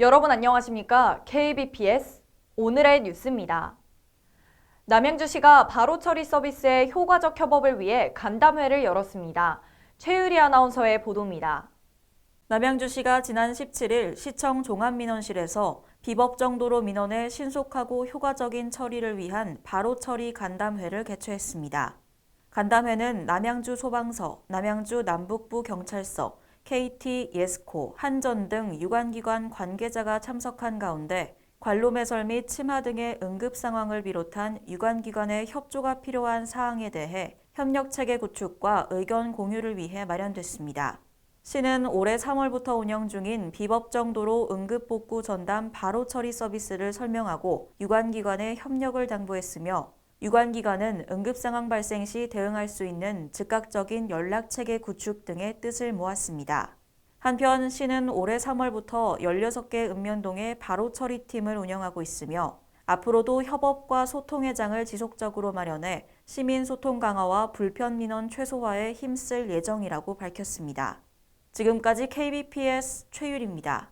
여러분 안녕하십니까? KBPS 오늘의 뉴스입니다. 남양주시가 바로 처리 서비스의 효과적 협업을 위해 간담회를 열었습니다. 최유리 아나운서의 보도입니다. 남양주시가 지난 17일 시청 종합민원실에서 비법 정도로 민원의 신속하고 효과적인 처리를 위한 바로 처리 간담회를 개최했습니다. 간담회는 남양주 소방서, 남양주 남북부 경찰서, KT 예스코, 한전 등 유관기관 관계자가 참석한 가운데 관로 매설 및 침하 등의 응급 상황을 비롯한 유관기관의 협조가 필요한 사항에 대해 협력 체계 구축과 의견 공유를 위해 마련됐습니다. 시는 올해 3월부터 운영 중인 비법정 도로 응급복구 전담 바로 처리 서비스를 설명하고 유관기관의 협력을 당부했으며 유관기관은 응급상황 발생 시 대응할 수 있는 즉각적인 연락체계 구축 등의 뜻을 모았습니다. 한편 시는 올해 3월부터 16개 읍면동에 바로 처리팀을 운영하고 있으며 앞으로도 협업과 소통회장을 지속적으로 마련해 시민 소통 강화와 불편 민원 최소화에 힘쓸 예정이라고 밝혔습니다. 지금까지 KBPS 최유리입니다.